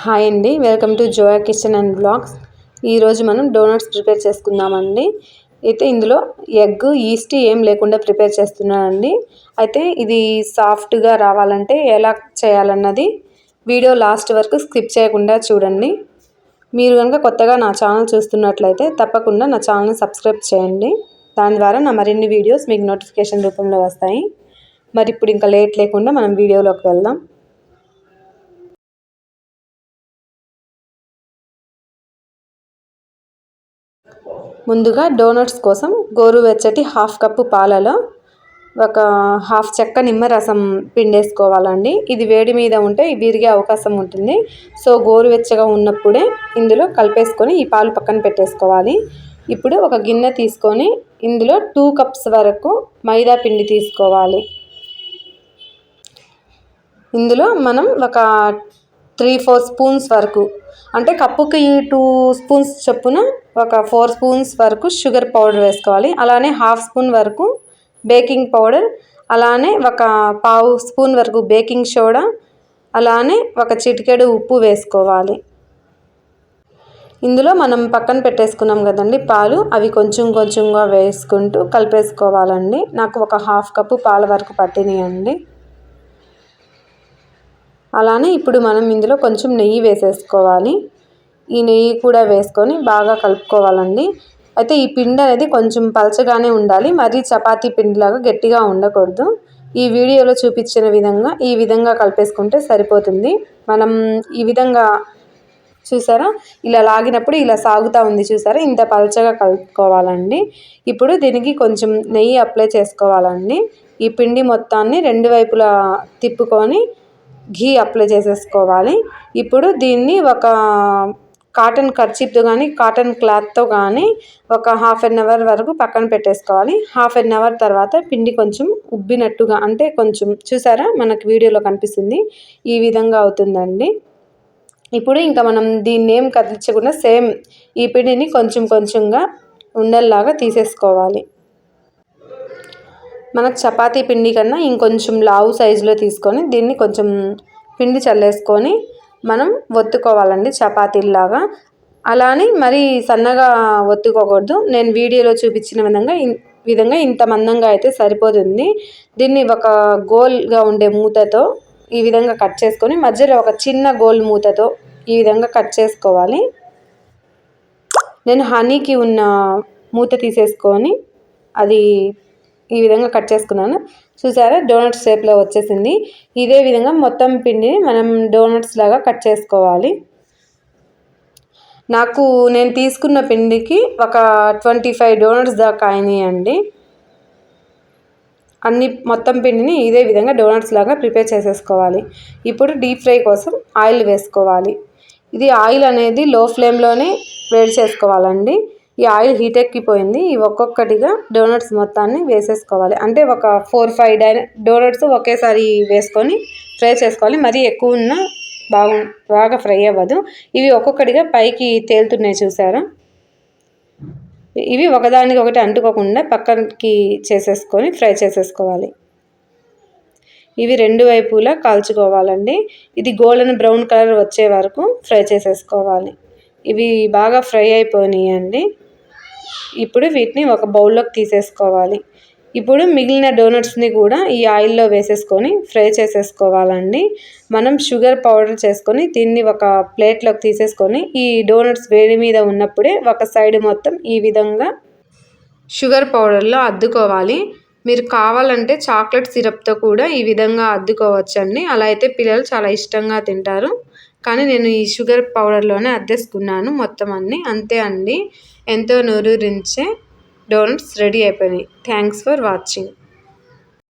Hi అండి. Welcome to Zoya kitchen and vlogs ఈరోజు మనం డోనట్స్ ప్రిపేర్ చేసుకుందామండి. అయితే ఇందులో ఎగ్ ఈస్ట్ ఏం లేకుండా ప్రిపేర్ చేస్తున్నానండి. అయితే ఇది సాఫ్ట్గా రావాలంటే ఎలా చేయాలన్నది వీడియో లాస్ట్ వరకు స్కిప్ చేయకుండా చూడండి. మీరు కనుక కొత్తగా నా ఛానల్ చూస్తున్నట్లయితే తప్పకుండా నా ఛానల్ని సబ్స్క్రైబ్ చేయండి. దాని ద్వారా నా మరిన్ని వీడియోస్ మీకు నోటిఫికేషన్ రూపంలో వస్తాయి. మరి ఇప్పుడు ఇంకా లేట్ లేకుండా మనం వీడియోలోకి వెళ్దాం. ముందుగా డోనట్స్ కోసం గోరువెచ్చటి హాఫ్ కప్పు పాలలో ఒక హాఫ్ చెక్క నిమ్మరసం పిండేసుకోవాలండి. ఇది వేడి మీద ఉంటే విరిగే అవకాశం ఉంటుంది. సో గోరువెచ్చగా ఉన్నప్పుడే ఇందులో కలిపేసుకొని ఈ పాలు పక్కన పెట్టేసుకోవాలి. ఇప్పుడు ఒక గిన్నె తీసుకొని ఇందులో టూ కప్స్ వరకు మైదా పిండి తీసుకోవాలి. ఇందులో మనం ఒక త్రీ ఫోర్ స్పూన్స్ వరకు. అంటే కప్పుకి టూ స్పూన్స్ చొప్పున ఒక ఫోర్ స్పూన్స్ వరకు షుగర్ పౌడర్ వేసుకోవాలి. అలానే హాఫ్ స్పూన్ వరకు బేకింగ్ పౌడర్. అలానే ఒక పావు స్పూన్ వరకు బేకింగ్ సోడా. అలానే ఒక చిటికెడు ఉప్పు వేసుకోవాలి. ఇందులో మనం పక్కన పెట్టేసుకున్నాం కదండి పాలు. అవి కొంచెం కొంచెంగా వేసుకుంటూ కలిపేసుకోవాలండి. నాకు ఒక హాఫ్ కప్పు పాల వరకు పట్టినాయండి. అలానే ఇప్పుడు మనం ఇందులో కొంచెం నెయ్యి వేసేసుకోవాలి. ఈ నెయ్యి కూడా వేసుకొని బాగా కలుపుకోవాలండి. అయితే ఈ పిండి అనేది కొంచెం పలచగానే ఉండాలి. మరీ చపాతీ పిండిలాగా గట్టిగా ఉండకూడదు. ఈ వీడియోలో చూపించిన విధంగా ఈ విధంగా కలిపేసుకుంటే సరిపోతుంది. మనం ఈ విధంగా చూసారా? ఇలా లాగినప్పుడు ఇలా సాగుతూ ఉంది చూసారా? ఇంత పలచగా కలుపుకోవాలండి. ఇప్పుడు దీనికి కొంచెం నెయ్యి అప్లై చేసుకోవాలండి. ఈ పిండి మొత్తాన్ని రెండు వైపులా తిప్పుకొని ఘీ అప్లై చేసేసుకోవాలి. ఇప్పుడు దీన్ని ఒక కాటన్ కర్చీప్తో కానీ కాటన్ క్లాత్తో కానీ ఒక హాఫ్ అన్ అవర్ వరకు పక్కన పెట్టేసుకోవాలి. హాఫ్ అన్ అవర్ తర్వాత పిండి కొంచెం ఉబ్బినట్టుగా అంటే కొంచెం చూసారా? మనకు వీడియోలో కనిపిస్తుంది. ఈ విధంగా అవుతుందండి. ఇప్పుడు ఇంకా మనం దీన్ని ఏం కదిలించకుండా సేమ్ ఈ పిండిని కొంచెం కొంచెంగా ఉండల్లాగా తీసేసుకోవాలి. మనకు చపాతీ పిండి కన్నా ఇంకొంచెం లావు సైజులో తీసుకొని దీన్ని కొంచెం పిండి చల్లేసుకొని మనం ఒత్తుకోవాలండి చపాతీలాగా అలానే మరీ సన్నగా ఒత్తుకోకూడదు. నేను వీడియోలో చూపించిన విధంగా విధంగా ఇంత మందంగా అయితే సరిపోతుంది. దీన్ని ఒక గోల్గా ఉండే మూతతో ఈ విధంగా కట్ చేసుకొని మధ్యలో ఒక చిన్న గోల్ మూతతో ఈ విధంగా కట్ చేసుకోవాలి. నేను హనీకి ఉన్న మూత తీసేసుకొని అది ఈ విధంగా కట్ చేసుకున్నాను. చూసారా? డోనట్స్ షేప్లో వచ్చేసింది. ఇదే విధంగా మొత్తం పిండిని మనం డోనట్స్ లాగా కట్ చేసుకోవాలి. నాకు నేను తీసుకున్న పిండికి ఒక ట్వంటీ ఫైవ్ డోనట్స్ దాకా అయినాయండి. అన్ని మొత్తం పిండిని ఇదే విధంగా డోనట్స్ లాగా ప్రిపేర్ చేసేసుకోవాలి. ఇప్పుడు డీప్ ఫ్రై కోసం ఆయిల్ వేసుకోవాలి. ఇది ఆయిల్ అనేది లో ఫ్లేమ్లోనే వేడి చేసుకోవాలండి. ఈ ఆయిల్ హీట్ ఎక్కిపోయింది. ఈ ఒక్కొక్కటిగా డోనట్స్ మొత్తాన్ని వేసేసుకోవాలి. అంటే ఒక ఫోర్ ఫైవ్ డై డోనట్స్ ఒకేసారి వేసుకొని ఫ్రై చేసుకోవాలి. మరీ ఎక్కువ ఉన్న బాగు బాగా ఫ్రై అవ్వదు. ఇవి ఒక్కొక్కటిగా పైకి తేలుతున్నాయి చూసారా? ఇవి ఒకదానికి ఒకటి అంటుకోకుండా పక్కకి చేసేసుకొని ఫ్రై చేసేసుకోవాలి. ఇవి రెండు వైపులా కాల్చుకోవాలండి. ఇది గోల్డెన్ బ్రౌన్ కలర్ వచ్చే వరకు ఫ్రై చేసేసుకోవాలి. ఇవి బాగా ఫ్రై అయిపోయినాయండి. ఇప్పుడు వీటిని ఒక బౌల్లోకి తీసేసుకోవాలి. ఇప్పుడు మిగిలిన డోనట్స్ని కూడా ఈ ఆయిల్లో వేసేసుకొని ఫ్రై చేసేసుకోవాలండి. మనం షుగర్ పౌడర్ చేసుకొని దీన్ని ఒక ప్లేట్లోకి తీసేసుకొని ఈ డోనట్స్ వేడి మీద ఉన్నప్పుడే ఒక సైడ్ మొత్తం ఈ విధంగా షుగర్ పౌడర్లో అద్దుకోవాలి. మీరు కావాలంటే చాక్లెట్ సిరప్తో కూడా ఈ విధంగా అద్దుకోవచ్చండి. అలా అయితే పిల్లలు చాలా ఇష్టంగా తింటారు. కానీ నేను ఈ షుగర్ పౌడర్లోనే అద్దేసుకున్నాను. మొత్తం అన్నీ అంతే అండి. ఎంతో నూరూరించే డోనట్స్ రెడీ అయిపోయినాయి. Thanks for watching.